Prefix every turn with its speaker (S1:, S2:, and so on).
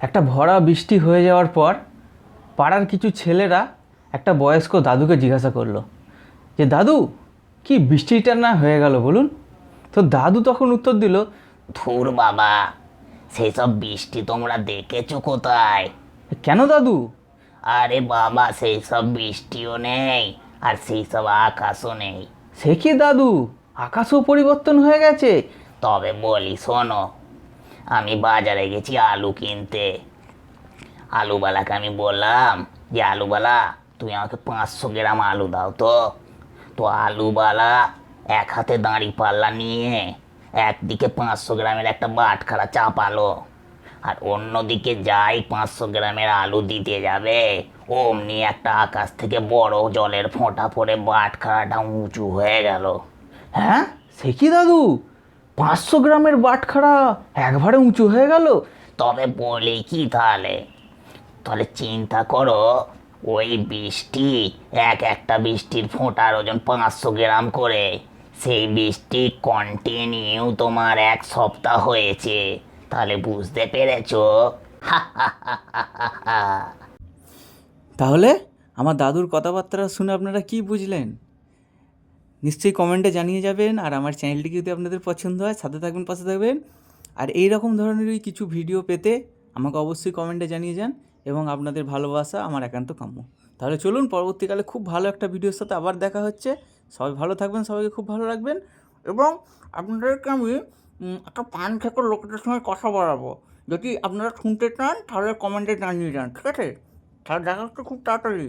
S1: একটা ভরা বৃষ্টি হয়ে যাওয়ার পর পাড়ার কিছু ছেলেরা একটা বয়স্ক দাদুকে জিজ্ঞাসা করল যে, দাদু, কি বৃষ্টিটা না হয়ে গেল বলুন? তো দাদু তখন উত্তর দিল,
S2: ধুর বাবা, সেসব বৃষ্টি তোমরা দেখেছ কোথায়?
S1: কেন দাদু?
S2: আরে বাবা সেই সব বৃষ্টিও নেই আর সেই সব আকাশও নেই।
S1: সে কি দাদু? আকাশও পরিবর্তন হয়ে গেছে?
S2: তবে বলি, শোনো আমি বাজারে গেছি আলু কিনতে। আলুবালাকে আমি বললাম, যে আলুবালা তুমি আমাকে পাঁচশো গ্রাম আলু দাও তো। তো আলুবালা এক হাতে দাঁড়ি পাল্লা নিয়ে একদিকে পাঁচশো গ্রামের একটা বাটখারা চাপালো, আর অন্যদিকে যাই পাঁচশো গ্রামের আলু দিতে যাবে, অমনি একটা আকাশ থেকে বড় জলের ফোঁটা পড়ে বাটখারাটা উঁচু হয়ে গেল।
S1: হ্যাঁ? সে কি দাদু? পাঁচশো গ্রামের বাটখারা একবারে উঁচু হয়ে গেল।
S2: তবে বলি কি তাহলে? তাহলে চিন্তা করো ওই বৃষ্টি এক একটা বৃষ্টির ফোঁটার ওজন পাঁচশো গ্রাম করে। সেই বৃষ্টি কন্টিনিউ তোমার এক সপ্তাহ হয়েছে। তাহলে বুঝতে পেরেছ?
S1: তাহলে আমার দাদুর কথাবার্তা শুনে আপনারা কি বুঝলেন? নিশ্চয়ই কমেন্টে জানিয়ে যাবেন আর আমার চ্যানেলটি যদি আপনাদের পছন্দ হয়, সাথে থাকবেন, পাশে থাকবেন। আর এই রকম ধরনেরই কিছু ভিডিও পেতে আমাকে অবশ্যই কমেন্টে জানিয়ে যান এবং আপনাদের ভালোবাসা আমার একান্ত কাম্য। তাহলে চলুন, পরবর্তীকালে খুব ভালো একটা ভিডিওর সাথে আবার দেখা হচ্ছে। সবাই ভালো থাকবেন, সবাইকে খুব ভালো রাখবেন এবং আপনাদেরকে আমি একটা পান খেকোর লোকেদের সঙ্গে কথা বলাবো। যদি আপনারা শুনতে চান, তাহলে কমেন্টে জানিয়ে যান, ঠিক আছে? তাহলে দেখা হচ্ছে খুব তাড়াতাড়ি।